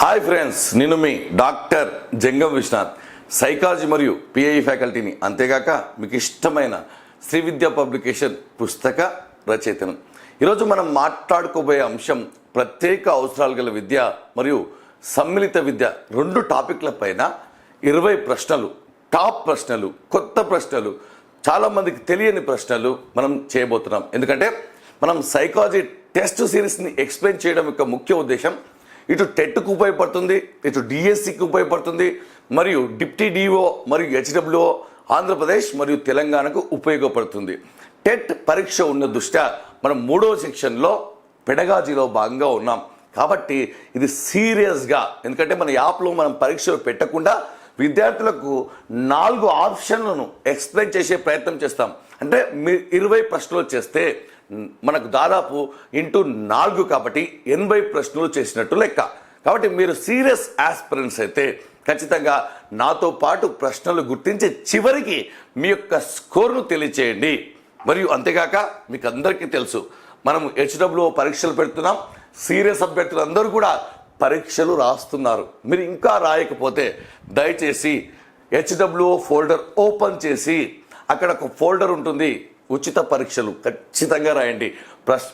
Hi friends నేను మీ doctor Jangam Vishwanath. Psychology మరియు పిఐ ఫ్యాకల్టీని అంతేగాక మీకు ఇష్టమైన శ్రీ విద్యా పబ్లికేషన్ పుస్తక రచయితను. ఈరోజు మనం మాట్లాడుకోబోయే అంశం ప్రత్యేక అవసరాలు గల విద్య మరియు సమ్మిళిత విద్య రెండు టాపిక్ల పైన ఇరవై ప్రశ్నలు టాప్ ప్రశ్నలు కొత్త ప్రశ్నలు చాలామందికి తెలియని ప్రశ్నలు మనం చేయబోతున్నాం. ఎందుకంటే మనం సైకాలజీ టెస్ట్ సిరీస్ని ఎక్స్ప్లెయిన్ చేయడం యొక్క ముఖ్య ఉద్దేశం ఇటు టెట్కు ఉపయోగపడుతుంది ఇటు డిఎస్సికి ఉపయోగపడుతుంది మరియు డిప్టీ డిఓ మరియు హెచ్డబ్ల్యూఓ ఆంధ్రప్రదేశ్ మరియు తెలంగాణకు ఉపయోగపడుతుంది. టెట్ పరీక్ష ఉన్న దృష్ట్యా మనం మూడో సెక్షన్లో పెడగాజీలో భాగంగా ఉన్నాం. కాబట్టి ఇది సీరియస్గా ఎందుకంటే మన యాప్లో మనం పరీక్షలు పెట్టకుండా విద్యార్థులకు నాలుగు ఆప్షన్లను ఎక్స్ప్లెయిన్ చేసే ప్రయత్నం చేస్తాం. అంటే మీ ఇరవై ప్రశ్నలు చేస్తే మనకు దాదాపు ఇంటూ నాలుగు కాబట్టి ఎనభై ప్రశ్నలు చేసినట్టు లెక్క. కాబట్టి మీరు సీరియస్ ఆస్పిరెంట్స్ అయితే ఖచ్చితంగా నాతో పాటు ప్రశ్నలు గుర్తించి చివరికి మీ యొక్క స్కోర్ను తెలియచేయండి. మరియు అంతేగాక మీకు అందరికీ తెలుసు మనం హెచ్డబ్ల్యూ పరీక్షలు పెడుతున్నాం. సీరియస్ అభ్యర్థులు అందరూ కూడా పరీక్షలు రాస్తున్నారు. మీరు ఇంకా రాయకపోతే దయచేసి హెచ్డబ్ల్యూ ఫోల్డర్ ఓపెన్ చేసి అక్కడ ఒక ఫోల్డర్ ఉంటుంది. ఉచిత పరీక్షలు ఖచ్చితంగా రాయండి.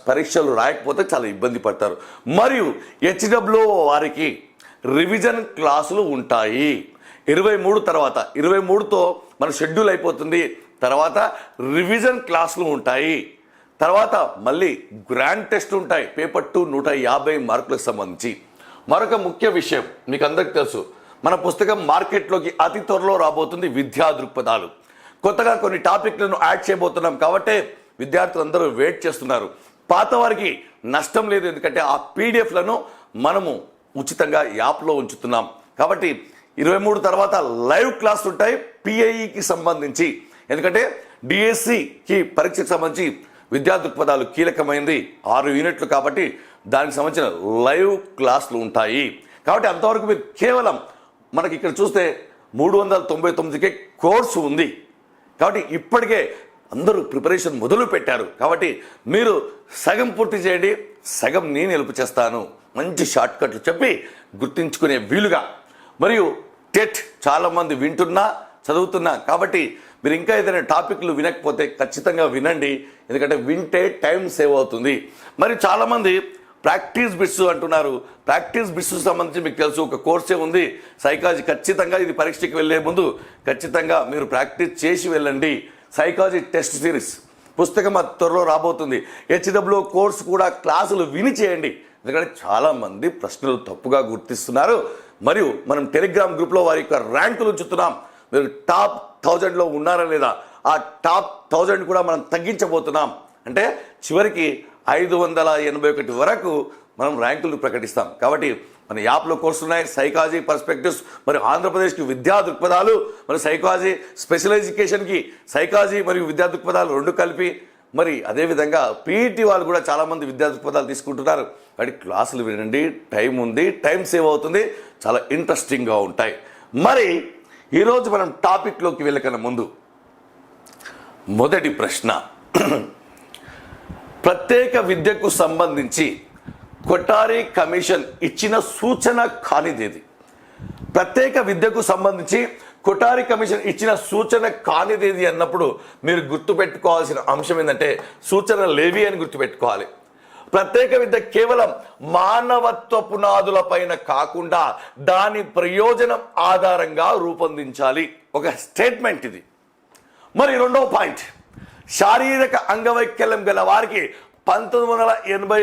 పరీక్షలు రాయకపోతే చాలా ఇబ్బంది పడతారు. మరియు హెచ్డబ్ల్యూ వారికి రివిజన్ క్లాసులు ఉంటాయి. ఇరవై మూడు తర్వాత ఇరవై మూడుతో మన షెడ్యూల్ అయిపోతుంది. తర్వాత రివిజన్ క్లాసులు ఉంటాయి. తర్వాత మళ్ళీ గ్రాండ్ టెస్ట్ ఉంటాయి. పేపర్ టూ నూట యాభై మార్కులకు సంబంధించి. మరొక ముఖ్య విషయం మీకు అందరికి తెలుసు. మన పుస్తకం మార్కెట్లోకి అతి త్వరలో రాబోతుంది విద్యా దృక్పథాలు. కొత్తగా కొన్ని టాపిక్లను యాడ్ చేయబోతున్నాం. కాబట్టి విద్యార్థులు అందరూ వెయిట్ చేస్తున్నారు. పాత వారికి నష్టం లేదు. ఎందుకంటే ఆ పీడిఎఫ్లను మనము ఉచితంగా యాప్లో ఉంచుతున్నాం. కాబట్టి ఇరవై మూడు తర్వాత లైవ్ క్లాసులు ఉంటాయి పిఐఈకి సంబంధించి. ఎందుకంటే డిఎస్సికి పరీక్షకు సంబంధించి విద్యా దృక్పథాలు కీలకమైంది. ఆరు యూనిట్లు కాబట్టి దానికి సంబంధించిన లైవ్ క్లాసులు ఉంటాయి. కాబట్టి అంతవరకు మీరు కేవలం మనకి ఇక్కడ చూస్తే మూడు వందల తొంభై తొమ్మిదికే కోర్సు ఉంది. కాబట్టి ఇప్పటికే అందరూ ప్రిపరేషన్ మొదలు పెట్టారు. కాబట్టి మీరు సగం పూర్తి చేయండి సగం నేను నిలుపు చేస్తాను. మంచి షార్ట్ కట్లు చెప్పి గుర్తించుకునే వీలుగా. మరియు టెట్ చాలామంది వింటున్నా చదువుతున్నా కాబట్టి మీరు ఇంకా ఏదైనా టాపిక్లు వినకపోతే ఖచ్చితంగా వినండి. ఎందుకంటే వింటే టైం సేవ్ అవుతుంది. మరి చాలామంది ప్రాక్టీస్ బిట్స్ అంటున్నారు. ప్రాక్టీస్ బిట్స్ సంబంధించి మీకు తెలుసు ఒక కోర్సే ఉంది. సైకాలజీ ఖచ్చితంగా ఇది పరీక్షకి వెళ్ళే ముందు ఖచ్చితంగా మీరు ప్రాక్టీస్ చేసి వెళ్ళండి. Psychology test series. పుస్తకం అది త్వరలో రాబోతుంది. హెచ్డబ్ల్యూ కోర్స్ కూడా క్లాసులు విని చేయండి. ఎందుకంటే చాలామంది ప్రశ్నలు తప్పుగా గుర్తిస్తున్నారు. మరియు మనం టెలిగ్రామ్ గ్రూప్లో వారి యొక్క ర్యాంకులు ఉంచుతున్నాం. మీరు టాప్ థౌజండ్లో ఉన్నారా లేదా? ఆ టాప్ థౌజండ్ కూడా మనం తగ్గించబోతున్నాం. అంటే చివరికి ఐదు వందల ఎనభై ఒకటి వరకు మనం ర్యాంకులు ప్రకటిస్తాం. కాబట్టి మన యాప్లో కోర్సులు ఉన్నాయి సైకాలజీ పర్స్పెక్టివ్స్ మరి ఆంధ్రప్రదేశ్కి విద్యా దృక్పథాలు మరి సైకాలజీ స్పెషల్ ఎడ్యుకేషన్కి సైకాలజీ మరియు విద్యా దృక్పథాలు రెండు కలిపి మరి అదేవిధంగా పీఈటీ వాళ్ళు కూడా చాలామంది విద్యా దృక్పథాలు తీసుకుంటున్నారు. కాబట్టి క్లాసులు వినండి టైం ఉంది టైం సేవ్ అవుతుంది చాలా ఇంట్రెస్టింగ్గా ఉంటాయి. మరి ఈరోజు మనం టాపిక్లోకి వెళ్ళకన్నా ముందు మొదటి ప్రశ్న. ప్రత్యేక విద్యకు సంబంధించి కొటారి కమిషన్ ఇచ్చిన సూచన కానిదేది. ప్రత్యేక విద్యకు సంబంధించి కొటారి కమిషన్ ఇచ్చిన సూచన కానిదేది అన్నప్పుడు మీరు గుర్తుపెట్టుకోవాల్సిన అంశం ఏంటంటే సూచన లేవి అని గుర్తుపెట్టుకోవాలి. ప్రత్యేక విద్య కేవలం మానవత్వ పునాదుల పైన కాకుండా దాని ప్రయోజనం ఆధారంగా రూపొందించాలి. ఒక స్టేట్మెంట్ ఇది. మరి రెండవ పాయింట్. శారీరక అంగవైకల్యం గల వారికి పంతొమ్మిది వందల ఎనభై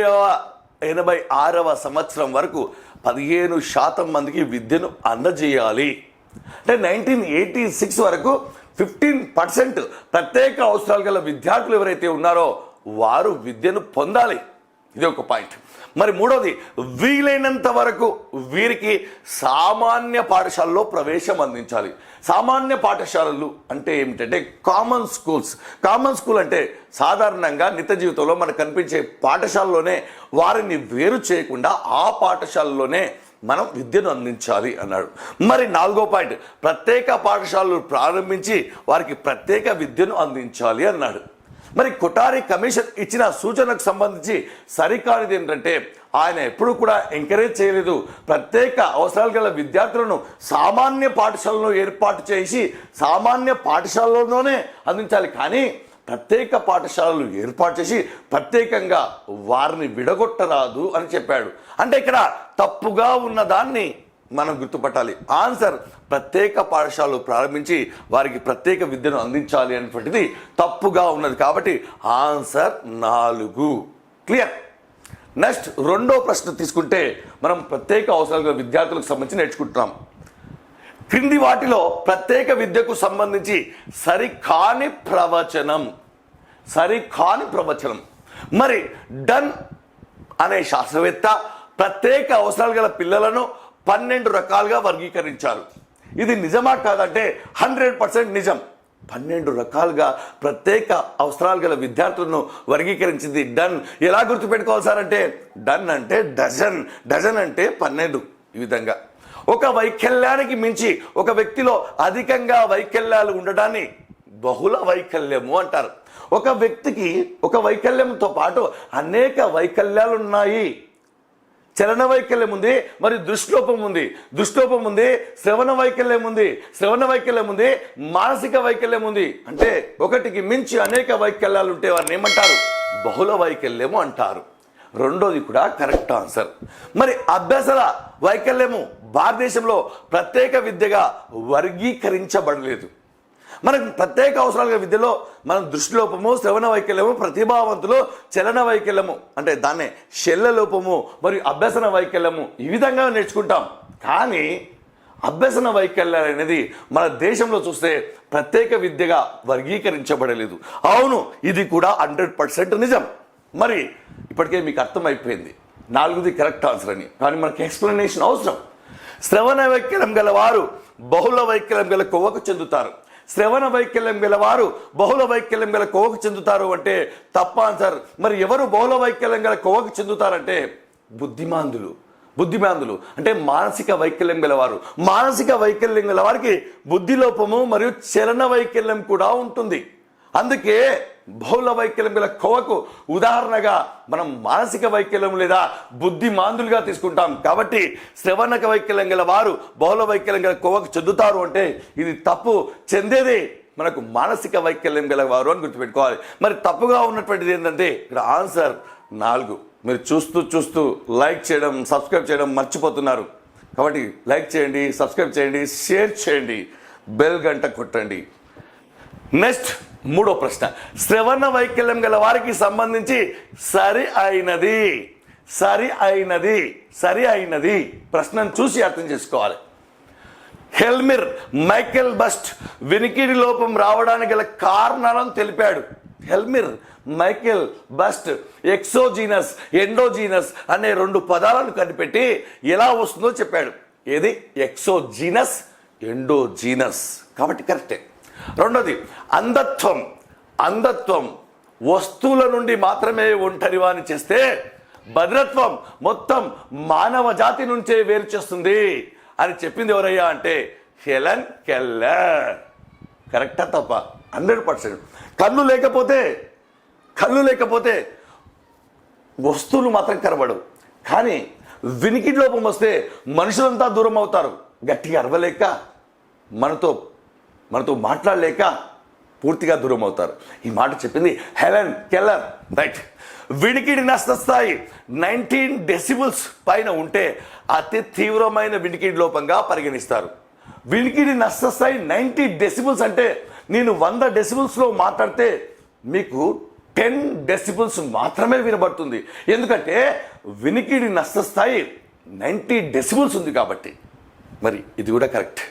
ఎనభై ఆరవ సంవత్సరం వరకు పదిహేను శాతం మందికి విద్యను అందజేయాలి. అంటే నైన్టీన్ ఎయిటీ సిక్స్ వరకు ఫిఫ్టీన్ పర్సెంట్ ప్రత్యేక అవసరాలు గల విద్యార్థులు ఎవరైతే ఉన్నారో వారు విద్యను పొందాలి. ఇది ఒక పాయింట్. మరి మూడోది వీలైనంత వరకు వీరికి సామాన్య పాఠశాలలో ప్రవేశం అందించాలి. సామాన్య పాఠశాలలు అంటే ఏమిటంటే కామన్ స్కూల్స్ కామన్ స్కూల్ అంటే సాధారణంగా నిత్య జీవితంలో మనకు కనిపించే పాఠశాలలోనే వారిని వేరు చేయకుండా ఆ పాఠశాలలోనే మనం విద్యను అందించాలి అన్నాడు. మరి నాలుగో పాయింట్ ప్రత్యేక పాఠశాలలు ప్రారంభించి వారికి ప్రత్యేక విద్యను అందించాలి అన్నాడు. మరి కొటారి కమిషన్ ఇచ్చిన సూచనకు సంబంధించి సరికానిది ఏంటంటే ఆయన ఎప్పుడు కూడా ఎంకరేజ్ చేయలేదు. ప్రత్యేక అవసరాలు గల విద్యార్థులను సామాన్య పాఠశాలలో ఏర్పాటు చేసి సామాన్య పాఠశాలలోనే అందించాలి. కానీ ప్రత్యేక పాఠశాలలు ఏర్పాటు చేసి ప్రత్యేకంగా వారిని విడగొట్టరాదు అని చెప్పాడు. అంటే ఇక్కడ తప్పుగా ఉన్న దాన్ని మనం గుర్తుపట్టాలి. ఆన్సర్ ప్రత్యేక పాఠశాలలు ప్రారంభించి వారికి ప్రత్యేక విద్యను అందించాలి అనేటువంటిది తప్పుగా ఉన్నది కాబట్టి ఆన్సర్ నాలుగు. క్లియర్ నెక్స్ట్ రెండో ప్రశ్న తీసుకుంటే మనం ప్రత్యేక అవసరాలు విద్యార్థులకు సంబంధించి నేర్చుకుంటున్నాం. క్రింది వాటిలో ప్రత్యేక విద్యకు సంబంధించి సరికాని ప్రవచనం. సరికాని ప్రవచనం. మరి డన్ అనే శాస్త్రవేత్త ప్రత్యేక అవసరాలు గల పిల్లలను పన్నెండు రకాలుగా వర్గీకరించారు. ఇది నిజమా కాదంటే హండ్రెడ్ పర్సెంట్ నిజం. పన్నెండు రకాలుగా ప్రత్యేక అవసరాలు గల విద్యార్థులను వర్గీకరించింది డన్. ఎలా గుర్తుపెట్టుకోవాలి సార్ అంటే డన్ అంటే డజన్ డజన్ అంటే పన్నెండు ఈ విధంగా. ఒక వైకల్యానికి మించి ఒక వ్యక్తిలో అధికంగా వైకల్యాలు ఉండడాన్ని బహుళ వైకల్యము అంటారు. ఒక వ్యక్తికి ఒక వైకల్యంతో పాటు అనేక వైకల్యాలు ఉన్నాయి. చలన వైకల్యం ఉంది మరి దృష్టిలోపం ఉంది. దృష్టిలోపం ఉంది శ్రవణ వైకల్యం ఉంది. శ్రవణ వైకల్యం ఉంది మానసిక వైకల్యం ఉంది. అంటే ఒకటికి మించి అనేక వైకల్యాలు ఉంటే వారిని ఏమంటారు? బహుళ వైకల్యము అంటారు. రెండోది కూడా కరెక్ట్ ఆన్సర్. మరి అభ్యాసల వైకల్యము భారతదేశంలో ప్రత్యేక విద్యగా వర్గీకరించబడలేదు. మనకు ప్రత్యేక అవసరాలుగా విద్యలో మనం దృష్టిలోపము శ్రవణ వైకల్యము ప్రతిభావంతులు చలన వైకల్యము అంటే దాన్నే శల్య లోపము మరియు అభ్యసన వైకల్యము ఈ విధంగా నేర్చుకుంటాం. కానీ అభ్యసన వైకల్యాలు అనేది మన దేశంలో చూస్తే ప్రత్యేక విద్యగా వర్గీకరించబడలేదు. అవును ఇది కూడా హండ్రెడ్ పర్సెంట్ నిజం. మరి ఇప్పటికే మీకు అర్థమైపోయింది. నాలుగుది కరెక్ట్ ఆన్సర్ అని. కానీ మనకి ఎక్స్ప్లెనేషన్ అవసరం. శ్రవణ వైకల్యం గల వారు బహుళ వైకల్యం గల కొవ్వకు చెందుతారు. శ్రవణ వైకల్యం గల వారు బహుళ వైకల్యం గల కోవకు చెందుతారు అంటే తప్ప ఆన్సర్. మరి ఎవరు బహుళ వైకల్యం గల కోవకు చెందుతారంటే బుద్ధిమాందులు. బుద్ధిమాందులు అంటే మానసిక వైకల్యం గలవారు మానసిక వైకల్యం గల వారికి బుద్ధి లోపము మరియు చలన వైకల్యం కూడా ఉంటుంది. అందుకే బహుళ వైకల్యం గల కోవకు ఉదాహరణగా మనం మానసిక వైకల్యం లేదా బుద్ధి మాందులుగా తీసుకుంటాం. కాబట్టి శ్రవణక వైకల్యం గల వారు బహుళ వైకల్యం గల కోవకు చెందుతారు అంటే ఇది తప్పు చెందేది మనకు మానసిక వైకల్యం గల వారు అని గుర్తుపెట్టుకోవాలి. మరి తప్పుగా ఉన్నటువంటిది ఏంటంటే ఇక్కడ ఆన్సర్ నాలుగు. మీరు చూస్తూ చూస్తూ లైక్ చేయడం సబ్స్క్రైబ్ చేయడం మర్చిపోతున్నారు. కాబట్టి లైక్ చేయండి సబ్స్క్రైబ్ చేయండి షేర్ చేయండి బెల్ గంట కొట్టండి. నెక్స్ట్ మూడో ప్రశ్న. శ్రవణ వైకల్యం గల వారికి సంబంధించి సరి అయినది. సరి అయినది. సరి అయినది. ప్రశ్నను చూసి అర్థం చేసుకోవాలి. హెల్మిర్ మైకెల్ బస్ట్ వినికిడి లోపం రావడానికి గల కారణాలను తెలిపాడు. హెల్మిర్ మైకెల్ బస్ట్ ఎక్సోజీనస్ ఎండోజీనస్ అనే రెండు పదాలను కనిపెట్టి ఎలా వస్తుందో చెప్పాడు. ఏది? Exogenous endogenous. కాబట్టి కరెక్టే. రెండోది అంధత్వం. అంధత్వం వస్తువుల నుండి మాత్రమే ఒంటరివాని చేస్తే భద్రత్వం మొత్తం మానవ జాతి నుంచే వేరు చేస్తుంది. అని చెప్పింది ఎవరయ్యా అంటే హెలన్ కెల్లర్. కరెక్టా తప్ప? Hundred percent. కళ్ళు లేకపోతే కళ్ళు లేకపోతే వస్తువులు మాత్రం కనబడవు కానీ వినికిడి లోపం వస్తే మనుషులంతా దూరం అవుతారు. గట్టిగా అరవలేక మనతో మనతో మాట్లాడలేక పూర్తిగా దూరం అవుతారు. ఈ మాట చెప్పింది హెలెన్ కెల్లర్. రైట్ వినికిడి నష్టస్థాయి నైన్టీన్ డెసిబుల్స్ పైన ఉంటే అతి తీవ్రమైన వినికిడి లోపంగా పరిగణిస్తారు. వినికిడి నష్టస్థాయి నైంటీ డెసిబుల్స్ అంటే నేను వంద డెసిబుల్స్లో మాట్లాడితే మీకు టెన్ డెసిబుల్స్ మాత్రమే వినబడుతుంది. ఎందుకంటే వినికిడి నష్టస్థాయి నైంటీ డెసిబుల్స్ ఉంది కాబట్టి. మరి ఇది కూడా కరెక్ట్.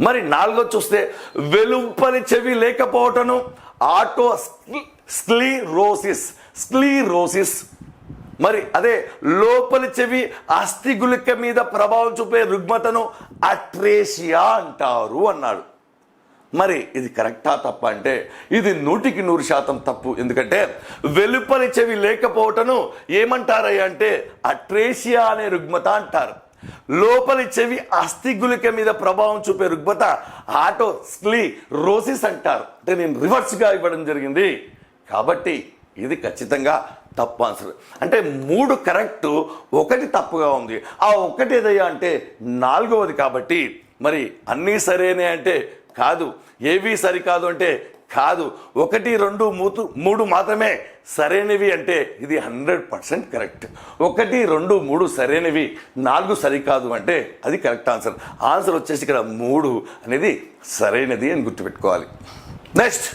మరి నాలుగో చూస్తే వెలుపలి చెవి లేకపోవటను ఆటో స్క్లీరోసిస్ స్క్లీరోసిస్. మరి అదే లోపలి చెవి అస్థిగులిక మీద ప్రభావం చూపే రుగ్మతను అట్రేషియా అంటారు అన్నాడు. మరి ఇది కరెక్టా తప్ప అంటే ఇది నూటికి నూరు శాతం తప్పు. ఎందుకంటే వెలుపలి చెవి లేకపోవటను ఏమంటారయ్య అంటే అట్రేషియా అనే రుగ్మత అంటారు. లోపలి చెవి అస్థిగులిక మీద ప్రభావం చూపే రుగ్మత ఆటో స్క్లీ రోసిస్ అంటారు. అంటే నేను రివర్స్గా ఇవ్వడం జరిగింది. కాబట్టి ఇది ఖచ్చితంగా తప్పు ఆన్సర్ అంటే మూడు కరెక్ట్ ఒకటి తప్పుగా ఉంది. ఆ ఒకటి ఏదయ్యా అంటే నాలుగవది కాబట్టి మరి అన్నీ సరేనే అంటే కాదు. ఏవి సరికాదు అంటే కాదు ఒకటి రెండు మూతు మూడు మాత్రమే సరైనవి అంటే ఇది హండ్రెడ్ పర్సెంట్ కరెక్ట్. ఒకటి రెండు మూడు సరైనవి నాలుగు సరికాదు అంటే అది కరెక్ట్ ఆన్సర్. ఆన్సర్ వచ్చేసి ఇక్కడ మూడు అనేది సరైనది అని గుర్తుపెట్టుకోవాలి. నెక్స్ట్.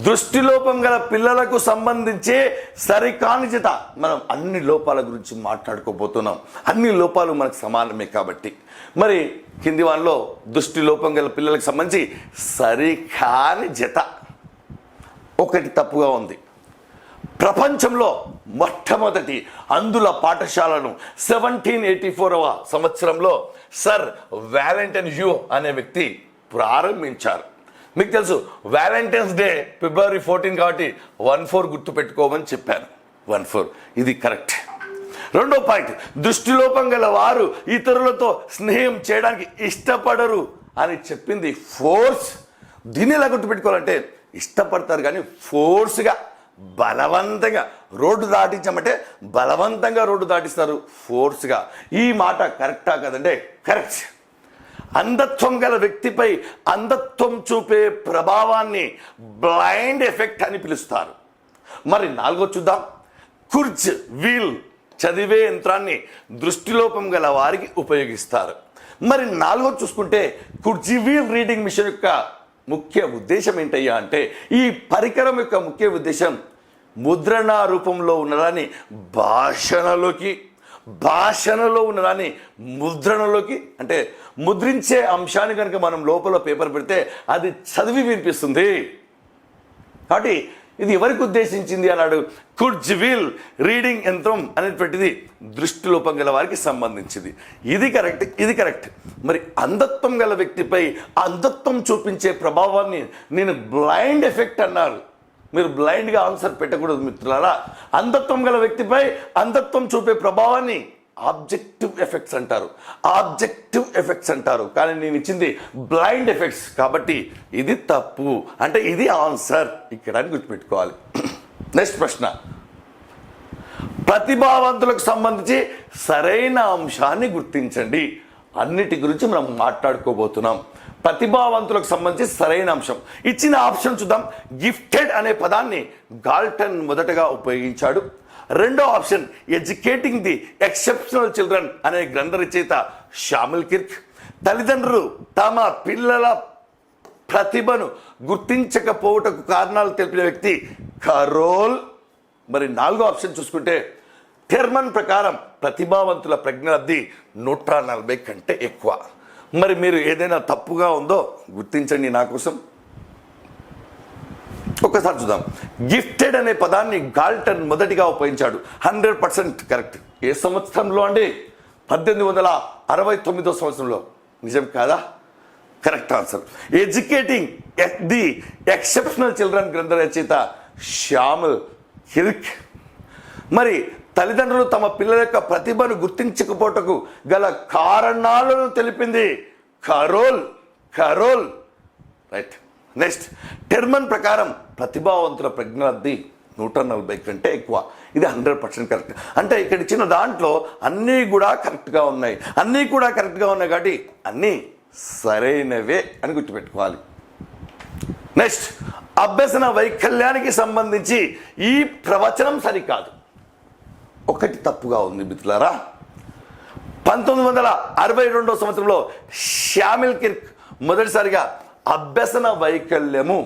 దృష్టిలోపం గల పిల్లలకు సంబంధించే సరికాని జత మనం అన్ని లోపాల గురించి మాట్లాడుకోబోతున్నాం. అన్ని లోపాలు మనకు సమానమే కాబట్టి. మరి కింది వాళ్ళలో దృష్టి లోపం గల పిల్లలకు సంబంధించి సరికాని జత ఒకటి తప్పుగా ఉంది. ప్రపంచంలో మొట్టమొదటి అందుల పాఠశాలను సెవెంటీన్ ఎయిటీ ఫోరవ సంవత్సరంలో సర్ వ్యాలంటైన్ యూ అనే వ్యక్తి ప్రారంభించారు. మీకు తెలుసు వ్యాలంటైన్స్ డే ఫిబ్రవరి ఫోర్టీన్ కాబట్టి వన్ ఫోర్ గుర్తు పెట్టుకోమని చెప్పాను వన్ ఫోర్ ఇది కరెక్ట్ రెండో పాయింట్ దృష్టిలోపం గల వారు ఇతరులతో స్నేహం చేయడానికి ఇష్టపడరు అని చెప్పింది ఫోర్స్ దీన్ని ఎలా గుర్తుపెట్టుకోవాలంటే ఇష్టపడతారు కానీ ఫోర్స్గా బలవంతంగా రోడ్డు దాటించమంటే బలవంతంగా రోడ్డు దాటిస్తారు ఫోర్స్గా ఈ మాట కరెక్టా కదంటే కరెక్ట్ అంధత్వం గల వ్యక్తిపై అంధత్వం చూపే ప్రభావాన్ని బ్లైండ్ ఎఫెక్ట్ అని పిలుస్తారు. మరి నాలుగో చూద్దాం. కుర్జ్ వీల్ చదివే యంత్రాన్ని దృష్టిలోపం గల వారికి ఉపయోగిస్తారు. మరి నాలుగో చూసుకుంటే కుర్జీ వీల్ రీడింగ్ మిషన్ యొక్క ముఖ్య ఉద్దేశం ఏంటయ్యా అంటే ఈ పరికరం యొక్క ముఖ్య ఉద్దేశం ముద్రణ రూపంలో ఉన్నదాన్ని భాషణలోకి భాషణలో ఉన్నదాన్ని ముద్రణలోకి అంటే ముద్రించే అంశాన్ని కనుక మనం లోపల పేపర్ పెడితే అది చదివి వినిపిస్తుంది. కాబట్టి ఇది ఎవరికి ఉద్దేశించింది అన్నాడు? కుడ్జ్ వీల్ రీడింగ్ యంత్రం అనేటువంటిది దృష్టిలోపం గల వారికి సంబంధించింది. ఇది కరెక్ట్ ఇది కరెక్ట్. మరి అంధత్వం గల వ్యక్తిపై అంధత్వం చూపించే ప్రభావాన్ని నేను బ్లైండ్ ఎఫెక్ట్ అన్నారు. మీరు బ్లైండ్గా ఆన్సర్ పెట్టకూడదు మిత్రులారా. అంధత్వం గల వ్యక్తిపై అంధత్వం చూపే ప్రభావాన్ని ఆబ్జెక్టివ్ ఎఫెక్ట్స్ అంటారు. ఆబ్జెక్టివ్ ఎఫెక్ట్స్ అంటారు. కానీ నేను ఇచ్చింది బ్లైండ్ ఎఫెక్ట్స్ కాబట్టి ఇది తప్పు. అంటే ఇది ఆన్సర్ ఇక్కడ అని గుర్తుపెట్టుకోవాలి. నెక్స్ట్ ప్రశ్న. ప్రతిభావంతులకు సంబంధించి సరైన అంశాన్ని గుర్తించండి. అన్నిటి గురించి మనం మాట్లాడుకోబోతున్నాం. ప్రతిభావంతులకు సంబంధించి సరైన అంశం. ఇచ్చిన ఆప్షన్ చూద్దాం. గిఫ్టెడ్ అనే పదాన్ని గాల్టన్ మొదటగా ఉపయోగించాడు. రెండో option educating the exceptional children అనే గ్రంథ రచయిత షామిల్ కిర్క్. తల్లిదండ్రులు తమ పిల్లల ప్రతిభను గుర్తించకపోవటకు కారణాలు తెలిపిన వ్యక్తి కరోల్. మరి నాలుగో ఆప్షన్ చూసుకుంటే థెర్మన్ ప్రకారం ప్రతిభావంతుల ప్రజ్ఞలబ్ది నూట నలభై కంటే ఎక్కువ. మరి మీరు ఏదైనా తప్పుగా ఉందో గుర్తించండి నా కోసం. ఒకసారి చూద్దాం. గిఫ్టెడ్ అనే పదాన్ని గాల్టన్ మొదటిగా ఉపయోగించాడు. Hundred percent correct. ఏ సంవత్సరంలో అండి? పద్దెనిమిది వందల అరవై తొమ్మిదో సంవత్సరంలో. నిజం కాదా? Correct answer. Educating the exceptional children గ్రంథ రచయిత శ్యామల్ హిర్క్ మరి తల్లిదండ్రులు తమ పిల్లల యొక్క ప్రతిభను గుర్తించకపోవటకు గల కారణాలను తెలిపింది Carroll Carroll. Right next Terman ప్రకారం ప్రతిభావంతుల ప్రజ్ఞాబ్ది నూట నలభై కంటే ఎక్కువ. ఇది హండ్రెడ్ పర్సెంట్ కరెక్ట్. అంటే ఇక్కడ ఇచ్చిన దాంట్లో అన్నీ కూడా కరెక్ట్గా ఉన్నాయి. అన్నీ కూడా కరెక్ట్గా ఉన్నాయి కాబట్టి అన్నీ సరైనవే అని గుర్తుపెట్టుకోవాలి. నెక్స్ట్ అభ్యసన వైకల్యానికి సంబంధించి ఈ ప్రవచనం సరికాదు. ఒకటి తప్పుగా ఉంది మిత్రులారా. పంతొమ్మిది వందల అరవై రెండో సంవత్సరంలో షామిల్ కిర్క్ మొదటిసారిగా అభ్యసన వైకల్యము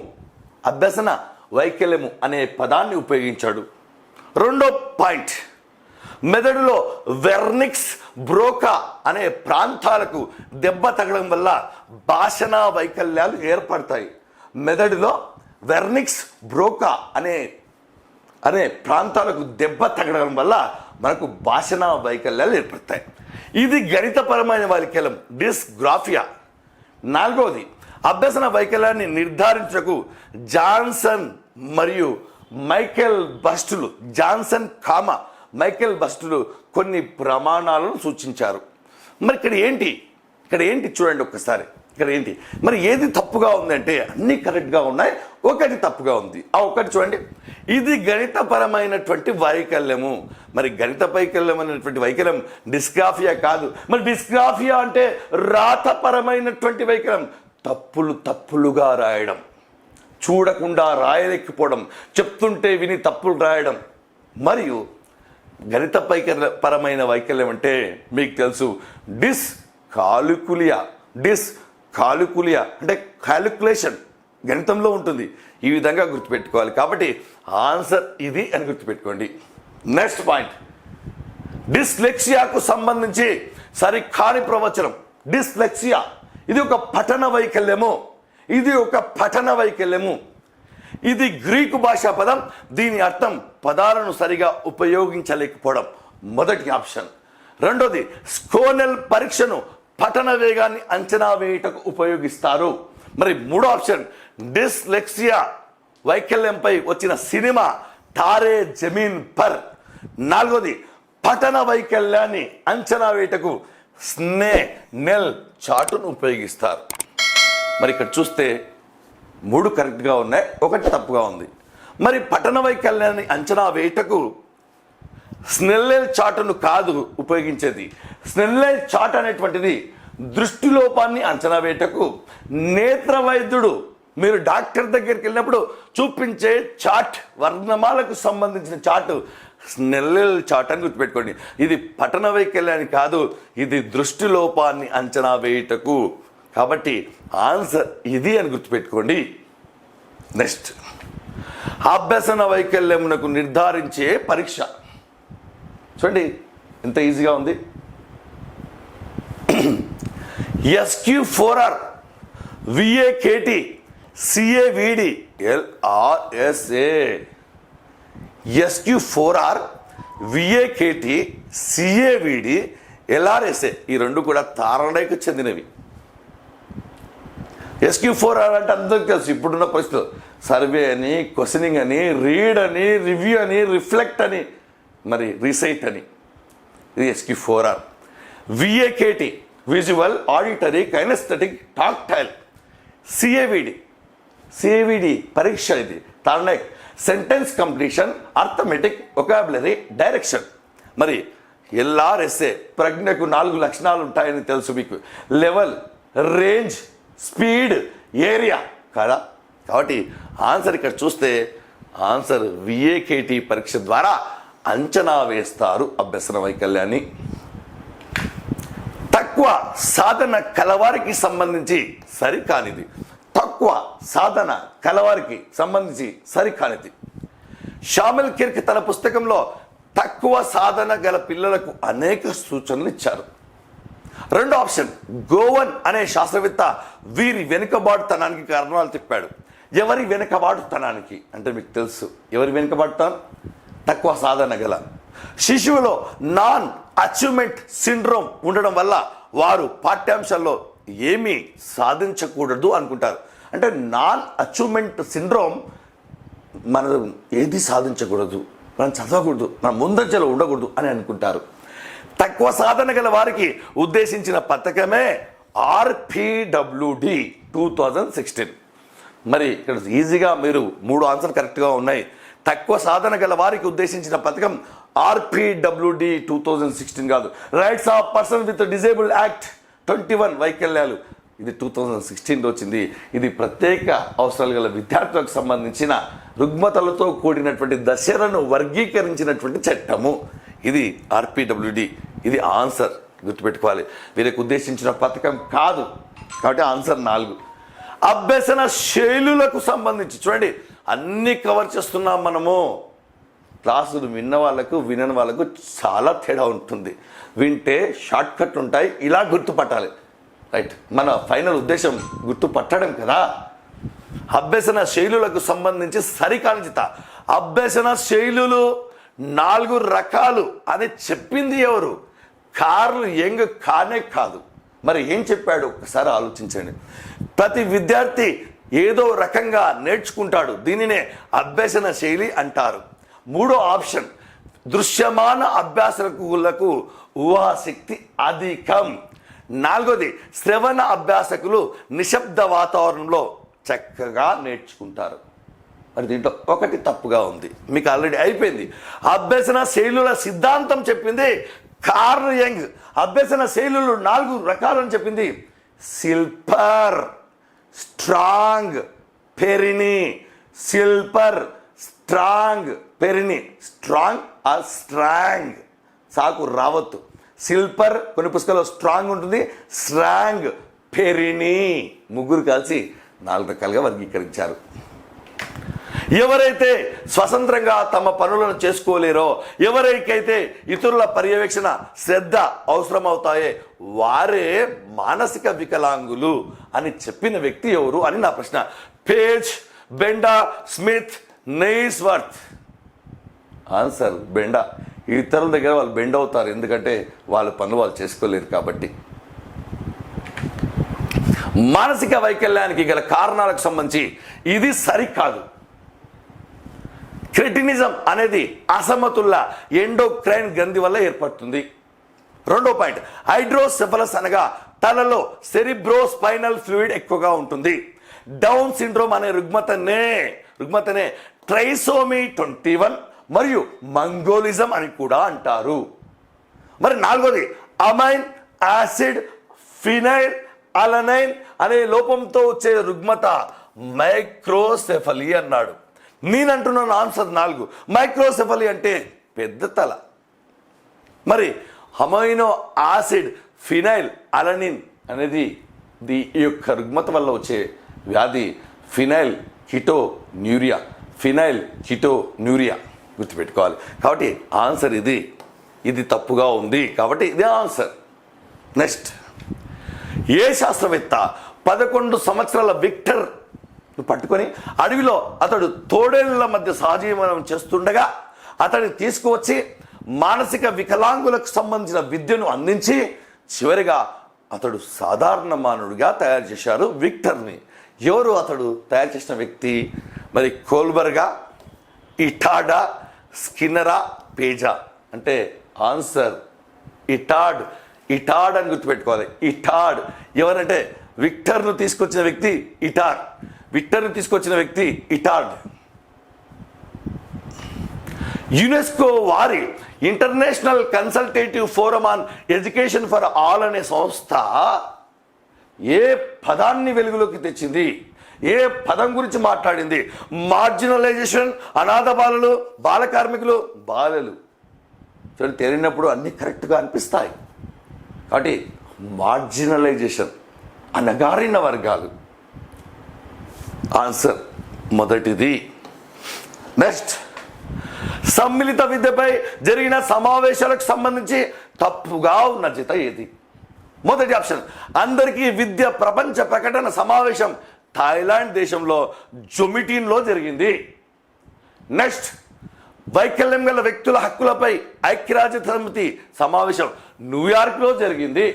అభ్యసన వైకల్యము అనే పదాన్ని ఉపయోగించాడు. రెండో పాయింట్ మెదడులో వెర్నిక్స్ బ్రోకా అనే ప్రాంతాలకు దెబ్బ తగలడం వల్ల భాషణ వైకల్యాలు ఏర్పడతాయి. మెదడులో వెర్నిక్స్ బ్రోకా అనే అనే ప్రాంతాలకు దెబ్బ తగలడం వల్ల మనకు భాషణ వైకల్యాలు ఏర్పడతాయి. ఇది గణితపరమైన వైకల్యం డిస్గ్రాఫియా. నాలుగవది అభ్యసన వైకల్యాన్ని నిర్ధారించకు జాన్సన్ మరియు మైకెల్ బస్టులు జాన్సన్ కామ మైకేల్ బస్టులు కొన్ని ప్రమాణాలను సూచించారు. మరి ఇక్కడ ఏంటి? ఇక్కడ ఏంటి చూడండి ఒక్కసారి. ఇక్కడ ఏంటి? మరి ఏది తప్పుగా ఉందంటే అన్నీ కరెక్ట్గా ఉన్నాయి ఒకటి తప్పుగా ఉంది. ఆ ఒకటి చూడండి. ఇది గణితపరమైనటువంటి వైకల్యము. మరి గణిత వైకల్యం అనేటువంటి వైకల్యం డిస్గ్రాఫియా కాదు. మరి డిస్గ్రాఫియా అంటే రాతపరమైనటువంటి వైకల్యం. తప్పులు తప్పులుగా రాయడం. చూడకుండా రాయలేకపోవడం. చెప్తుంటే విని తప్పులు రాయడం. మరియు గణిత వైకల్య పరమైన వైకల్యం అంటే మీకు తెలుసు డిస్ కాలుకులియా డిస్ కాలుకులియా అంటే క్యాలిక్యులేషన్ గణితంలో ఉంటుంది. ఈ విధంగా గుర్తుపెట్టుకోవాలి. కాబట్టి ఆన్సర్ ఇది అని గుర్తుపెట్టుకోండి. నెక్స్ట్ పాయింట్ డిస్లెక్సియాకు సంబంధించి సరికాని ప్రవచనం. డిస్లెక్సియా ఇది ఒక పఠన వైకల్యము. ఇది ఒక పఠన వైకల్యము. ఇది గ్రీకు భాషా పదం. దీని అర్థం పదాలను సరిగా ఉపయోగించలేకపోవడం. మొదటి ఆప్షన్. రెండోది స్కోనెల్ పరీక్షను పఠన వేగాన్ని అంచనా వేయుటకు ఉపయోగిస్తారు. మరి మూడో ఆప్షన్ డిస్లెక్సియా వైకల్యంపై వచ్చిన సినిమా తారే జమీన్ పర్. నాలుగోది పఠన వైకల్యాన్ని అంచనా వేయటకు స్నే నెల్ చాటును ఉపయోగిస్తారు. మరి ఇక్కడ చూస్తే మూడు కరెక్ట్గా ఉన్నాయి ఒకటి తప్పుగా ఉంది. మరి పఠన వైకల్యాన్ని అంచనా వేయటకు స్నెల్లెల్ చాటును కాదు ఉపయోగించేది. స్నెల్లెల్ చాట్ అనేటువంటిది దృష్టిలోపాన్ని అంచనా వేయటకు నేత్ర వైద్యుడు మీరు డాక్టర్ దగ్గరికి వెళ్ళినప్పుడు చూపించే చాట్ వర్ణమాలకు సంబంధించిన చాట్ స్నెల్లెల్ చాట్ అని గుర్తుపెట్టుకోండి. ఇది పఠన వైకల్యాన్ని కాదు ఇది దృష్టిలోపాన్ని అంచనా వేయుటకు. కాబట్టి ఆన్సర్ ఇది అని గుర్తుపెట్టుకోండి. నెక్స్ట్. అభ్యసన వైకల్యమునకు నిర్ధారించే పరీక్ష. చూడండి ఎంత ఈజీగా ఉంది. SQ four R VAKT CAVD LRSA SQ four R VAKT CAVD LRSA ఈ రెండు కూడా తారణకు చెందినవి. ఎస్క్యూ ఫోర్ ఆర్ అంటే అందరికి తెలుసు ఇప్పుడున్న పరిస్థితులు సర్వే అని క్వశ్చనింగ్ అని రీడ్ అని రివ్యూ అని రిఫ్లెక్ట్ అని. మరి రీసైట్ అని. ఇది four R VAKT visual auditory kinesthetic tactile CAVD CAVD పరీక్ష ఇది. Thorndike sentence completion arithmetic vocabulary direction మరి ఎల్ఆర్ఎస్ఏ ప్రజ్ఞకు నాలుగు లక్షణాలు ఉంటాయని తెలుసు మీకు. లెవెల్ రేంజ్ స్పీడ్ ఏరియా కాదా? కాబట్టి ఆన్సర్ ఇక్కడ చూస్తే ఆన్సర్ విఏకేటి పరీక్ష ద్వారా అంచనా వేస్తారు అభ్యసన వైకల్యాన్ని. తక్కువ సాధన కలవారికి సంబంధించి సరికానిది. తక్కువ సాధన కలవారికి సంబంధించి సరికానిది. షామిల్ కిర్క్ తన పుస్తకంలో తక్కువ సాధన గల పిల్లలకు అనేక సూచనలు ఇచ్చారు. రెండో ఆప్షన్ గోవన్ అనే శాస్త్రవేత్త వీరి వెనుకబాటుతనానికి కారణాలు చెప్పాడు. ఎవరి వెనుకబాటుతనానికి? అంటే మీకు తెలుసు. ఎవరి వెనుకబాటుతనం? తక్కువ సాధన గల. శిశువులో నాన్ అచీవ్మెంట్ సిండ్రోమ్ ఉండడం వల్ల వారు పాఠ్యాంశాల్లో ఏమీ సాధించకూడదు అనుకుంటారు. అంటే నాన్ అచీవ్మెంట్ సిండ్రోమ్ మనం ఏది సాధించకూడదు? మనం చదవకూడదు మన ముందంజలో ఉండకూడదు అని అనుకుంటారు. తక్కువ సాధన గల వారికి ఉద్దేశించిన పథకమే ఆర్పిడబ్ల్యూడి టూ థౌజండ్ సిక్స్టీన్. మరి ఇక్కడ ఈజీగా మీరు మూడు ఆన్సర్ కరెక్ట్గా ఉన్నాయి. తక్కువ సాధన గల వారికి ఉద్దేశించిన పథకం ఆర్పిడబ్ల్యూడి టూ థౌజండ్ సిక్స్టీన్ కాదు. Rights of person with disable act twenty one వైకల్యాలు. ఇది టూ థౌజండ్ సిక్స్టీన్లో వచ్చింది. ఇది ప్రత్యేక అవసరాలు గల విద్యార్థులకు సంబంధించిన రుగ్మతలతో కూడినటువంటి దశలను వర్గీకరించినటువంటి చట్టము. ఇది ఆర్పిడబ్ల్యూడి. ఇది ఆన్సర్ గుర్తుపెట్టుకోవాలి. వీరికి ఉద్దేశించిన పథకం కాదు. కాబట్టి ఆన్సర్ నాలుగు. అభ్యసన శైలులకు సంబంధించి చూడండి. అన్ని కవర్ చేస్తున్నాం మనము. క్లాసులు విన్న వాళ్ళకు వినని వాళ్ళకు చాలా తేడా ఉంటుంది. వింటే షార్ట్ కట్ ఉంటాయి ఇలా గుర్తుపట్టాలి. రైట్. మన ఫైనల్ ఉద్దేశం గుర్తుపట్టడం కదా. అభ్యసన శైలులకు సంబంధించి సరికాంచిత అభ్యసన శైలులు నాలుగు రకాలు అని చెప్పింది ఎవరు? కార్లు ఎంగ్ కానే కాదు. మరి ఏం చెప్పాడు? ఒకసారి ఆలోచించండి. ప్రతి విద్యార్థి ఏదో రకంగా నేర్చుకుంటాడు. దీనినే అభ్యసన శైలి అంటారు. మూడో ఆప్షన్ దృశ్యమాన అభ్యాసకులకు ఊహాశక్తి అధికం. నాలుగోది శ్రవణ అభ్యాసకులు నిశ్శబ్ద వాతావరణంలో చక్కగా నేర్చుకుంటారు. మరి దీంట్లో ఒకటి తప్పుగా ఉంది. మీకు ఆల్రెడీ అయిపోయింది. అభ్యసన శైలుల సిద్ధాంతం చెప్పింది కార్ల్ యంగ్ అభ్యసన శైలులు నాలుగు రకాలని చెప్పింది. Silver. Strong Perini Silver strong Perini. Strong ఆ స్ట్రాంగ్. సాకు రావత్తు సిల్పర్ కొన్ని పుస్తకాల్లో స్ట్రాంగ్ ఉంటుంది స్ట్రాంగ్ పెరిని. ముగ్గురు కలిసి నాలుగు రకాలుగా వర్గీకరించారు. ఎవరైతే స్వతంత్రంగా తమ పనులను చేసుకోలేరో ఎవరికైతే ఇతరుల పర్యవేక్షణ శ్రద్ధ అవసరమవుతాయే వారే మానసిక వికలాంగులు అని చెప్పిన వ్యక్తి ఎవరు అని నా ప్రశ్న. Page Benda Smith Neisworth. Answer Benda. ఇతరుల దగ్గర వాళ్ళు బెండ్ అవుతారు ఎందుకంటే వాళ్ళ పనులు వాళ్ళు చేసుకోలేరు కాబట్టి. మానసిక వైకల్యానికి గల కారణాలకు సంబంధించి ఇది సరికాదు. క్రెటినిజం అనేది అసమతుల్ల ఎండోక్రైన్ గ్రంథి వల్ల ఏర్పడుతుంది. రెండో పాయింట్ హైడ్రోసెఫలస్ అనగా తలలో సెరిబ్రోస్పైనల్ ఫ్లూయిడ్ ఎక్కువగా ఉంటుంది. డౌన్ సిండ్రోమ్ అనే రుగ్మతనే రుగ్మతనే ట్రైసోమీ ట్వంటీ వన్ మరియు మంగోలిజం అని కూడా అంటారు. మరి నాలుగోది అమైన్ యాసిడ్ ఫినైల్ అలనైన్ అనే లోపంతో వచ్చే రుగ్మత మైక్రోసెఫలి అన్నాడు. నేనంటున్నాను ఆన్సర్ నాలుగు. మైక్రోసెఫలి అంటే పెద్ద తల. మరి హమైనో ఆసిడ్ ఫినైల్ అలనిన్ అనేది ది ఈ యొక్క రుగ్మత వల్ల వచ్చే వ్యాధి. Phenylketonuria phenylketonuria గుర్తుపెట్టుకోవాలి. కాబట్టి ఆన్సర్ ఇది. ఇది తప్పుగా ఉంది. కాబట్టి ఇదే ఆన్సర్. నెక్స్ట్. ఏ శాస్త్రవేత్త పదకొండు సంవత్సరాల విక్టర్ పట్టుకొని అడవిలో అతడు తోడేళ్ళ మధ్య సహజీవనం చేస్తుండగా అతడిని తీసుకువచ్చి మానసిక వికలాంగులకు సంబంధించిన విద్యను అందించి చివరిగా అతడు సాధారణ మానవుడిగా తయారు చేశారు విక్టర్ని. ఎవరు అతడు తయారు చేసిన వ్యక్తి? మరి కోల్బర్గా ఇటాడా స్కిన్నరా పేజా? అంటే ఆన్సర్ ఇటాడ్. ఇటాడ్ అని గుర్తుపెట్టుకోవాలి. ఇటాడ్. ఎవరంటే విక్టర్ను తీసుకొచ్చిన వ్యక్తి ఇటాడ్. విక్టర్ని తీసుకొచ్చిన వ్యక్తి ఇటార్డ్. యునెస్కో వారి International Consultative Forum on Education for All అనే సంస్థ ఏ పదాన్ని వెలుగులోకి తెచ్చింది? ఏ పదం గురించి మాట్లాడింది? మార్జినలైజేషన్ అనాథ బాలలు బాల కార్మికులు బాలలు. చూడండి తెలియనప్పుడు అన్నీ కరెక్ట్గా అనిపిస్తాయి. కాబట్టి మార్జినలైజేషన్ అనగారిన వర్గాలు. ఆన్సర్ మొదటిది నెక్స్ట్. సమ్మిళిత విద్యపై జరిగిన సమావేశాలకు సంబంధించి తప్పుగా ఉన్న జత ఏది? మొదటి ఆప్షన్ అందరికీ విద్య ప్రపంచ ప్రకటన సమావేశం థాయిలాండ్ దేశంలో జొమిటీన్లో జరిగింది. నెక్స్ట్ వైకల్యం గల వ్యక్తుల హక్కులపై ఐక్యరాజ్య సమితి సమావేశం న్యూయార్క్లో జరిగింది.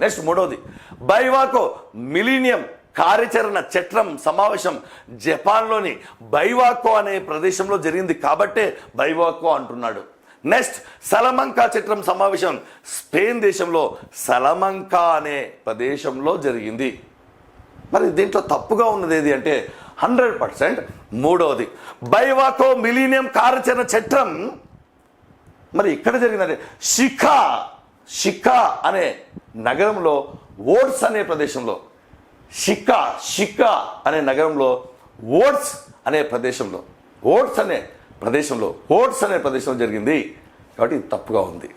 నెక్స్ట్ మూడవది బైవాకో మిలీనియం కార్యాచరణ చట్రం సమావేశం జపాన్లోని బైవాకో అనే ప్రదేశంలో జరిగింది కాబట్టే బైవాకో అంటున్నాడు. నెక్స్ట్ సలమంకా చట్రం సమావేశం స్పెయిన్ దేశంలో సలమంకా అనే ప్రదేశంలో జరిగింది. మరి దీంట్లో తప్పుగా ఉన్నది ఏది అంటే హండ్రెడ్ పర్సెంట్ మూడవది బైవాకో మిలీనియం కార్యాచరణ చట్రం మరి ఇక్కడ జరిగినది. షికా షిఖా అనే నగరంలో ఓట్స్ అనే ప్రదేశంలో షికా షికా అనే నగరంలో ఓట్స్ అనే ప్రదేశంలో ఓట్స్ అనే ప్రదేశంలో ఓట్స్ అనే ప్రదేశంలో జరిగింది. కాబట్టి ఇది తప్పుగా ఉంది.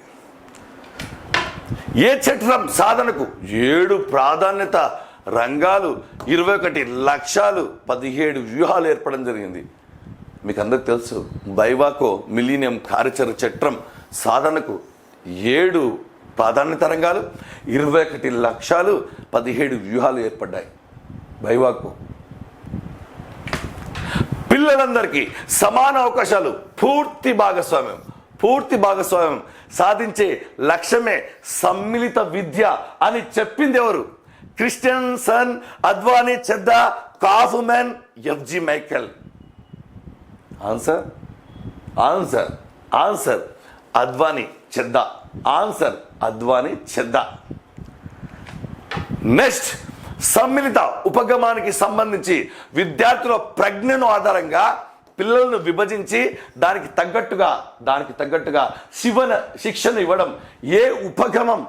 ఏ చట్టం సాధనకు ఏడు ప్రాధాన్యత రంగాలు ఇరవై ఒకటి లక్షలు పదిహేడు వ్యూహాలు ఏర్పడడం జరిగింది. మీకు అందరికి తెలుసు బైవాకో మిలీనియం కార్యచర చట్టం సాధనకు ఏడు ప్రాధాన్యత రంగాలు ఇరవై ఒకటి లక్షలు పదిహేడు వ్యూహాలు ఏర్పడ్డాయి. బైవాకో పిల్లలందరికీ సమాన అవకాశాలు. పూర్తి భాగస్వామ్యం. పూర్తి భాగస్వామ్యం సాధించే లక్ష్యమే సమ్మిళిత విద్య అని చెప్పింది ఎవరు? Christensen Advani Chadha Kauffman FG Michael. Answer? Answer. Answer. Advani Chadha. Answer Advani Chadha. Next సమ్మిళిత ఉపగమానికి సంబంధించి విద్యార్థుల ప్రజ్ఞను ఆధారంగా పిల్లలను విభజించి దానికి తగ్గట్టుగా దానికి తగ్గట్టుగా శివన శిక్షణ ఇవ్వడం ఏ ఉపగమం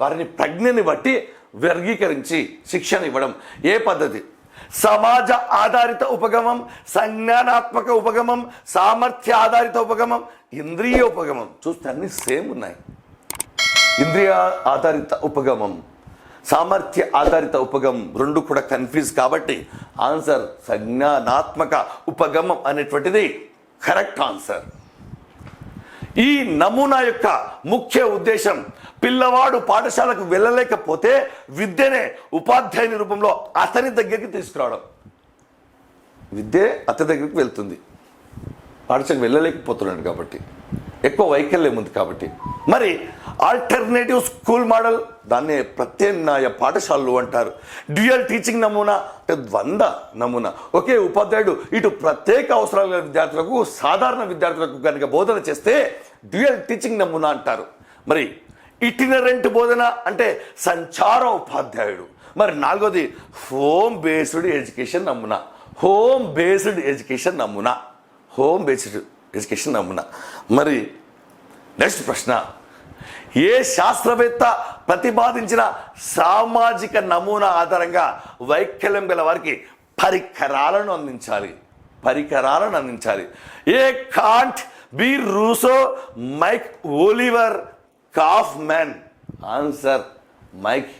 వారిని ప్రజ్ఞని బట్టి వర్గీకరించి శిక్షణ ఇవ్వడం ఏ పద్ధతి? సమాజ ఆధారిత ఉపగమం సంజ్ఞానాత్మక ఉపగమం సామర్థ్య ఆధారిత ఉపగమం ఇంద్రియ ఉపగమం చూస్తే అన్ని సేమ్ ఉన్నాయి. ఇంద్రియ ఆధారిత ఉపగమం సామర్థ్య ఆధారిత ఉపగమం రెండు కూడా కన్ఫ్యూజ్ కాబట్టి ఆన్సర్ సంజ్ఞానాత్మక ఉపగమం అనేటువంటిది కరెక్ట్ ఆన్సర్ ఈ నమూనా యొక్క ముఖ్య ఉద్దేశం పిల్లవాడు పాఠశాలకు వెళ్ళలేకపోతే విద్యనే ఉపాధ్యాయుని రూపంలో అతని దగ్గరికి తీసుకురావడం. విద్య అతని దగ్గరికి వెళ్తుంది. పాఠశాలకు వెళ్ళలేకపోతున్నాడు కాబట్టి ఎక్కువ వైకల్యం ఉంది కాబట్టి. మరి ఆల్టర్నేటివ్ స్కూల్ మోడల్ దాన్ని ప్రత్యామ్నాయ పాఠశాలలు అంటారు. డ్యూయల్ టీచింగ్ నమూనా అంటే ద్వంద్వ నమూనా. ఒకే ఉపాధ్యాయుడు ఇటు ప్రత్యేక అవసరాల గల విద్యార్థులకు సాధారణ విద్యార్థులకు కనుక బోధన చేస్తే డ్యూయల్ టీచింగ్ నమూనా అంటారు. మరి ఇటినరెంట్ బోధన అంటే సంచార ఉపాధ్యాయుడు మరి నాలుగోది హోమ్ బేస్డ్ ఎడ్యుకేషన్ నమూనా. హోమ్ బేస్డ్ ఎడ్యుకేషన్ నమూనా. హోమ్ బేస్డ్ ఎడ్యుకేషన్ నమూనా. మరి నెక్స్ట్ ప్రశ్న. ఏ శాస్త్రవేత్త ప్రతిపాదించిన సామాజిక నమూనా ఆధారంగా వైకల్యం గల వారికి పరికరాలను అందించాలి? పరికరాలను అందించాలి. A Kant B Rousseau Mike Oliver Kauffman answer Mike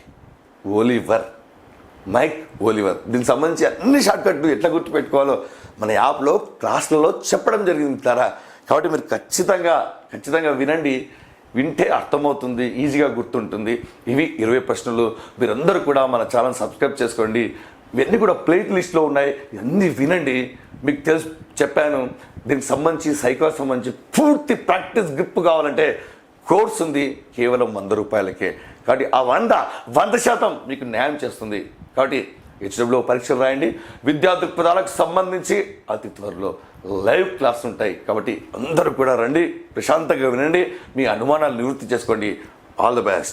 Oliver. Mike Oliver దీనికి సంబంధించి అన్ని షార్ట్కట్లు ఎట్లా గుర్తుపెట్టుకోవాలో మన యాప్లో క్లాసులలో చెప్పడం జరిగింది జరిగిందితారా కాబట్టి మీరు ఖచ్చితంగా ఖచ్చితంగా వినండి. వింటే అర్థమవుతుంది ఈజీగా గుర్తుంటుంది. ఇవి ఇరవై ప్రశ్నలు. మీరందరూ కూడా మన ఛానల్ సబ్స్క్రైబ్ చేసుకోండి. ఇవన్నీ కూడా ప్లేట్ లిస్ట్లో ఉన్నాయి. ఇవన్నీ వినండి. మీకు తెలుసు చెప్పాను. దీనికి సంబంధించి సైకో సంబంధించి పూర్తి ప్రాక్టీస్ గ్రిప్ కావాలంటే కోర్స్ ఉంది. కేవలం వంద రూపాయలకే. కాబట్టి ఆ వంద వంద శాతం మీకు న్యాయం చేస్తుంది. కాబట్టి హెచ్డబ్ల్యూ పరీక్షలు రాయండి. విద్యా దృక్పథాలకు సంబంధించి అతి త్వరలో లైవ్ క్లాస్ ఉంటాయి. కాబట్టి అందరూ కూడా రండి ప్రశాంతంగా వినండి. మీ అనుమానాలు నివృత్తి చేసుకోండి. All the best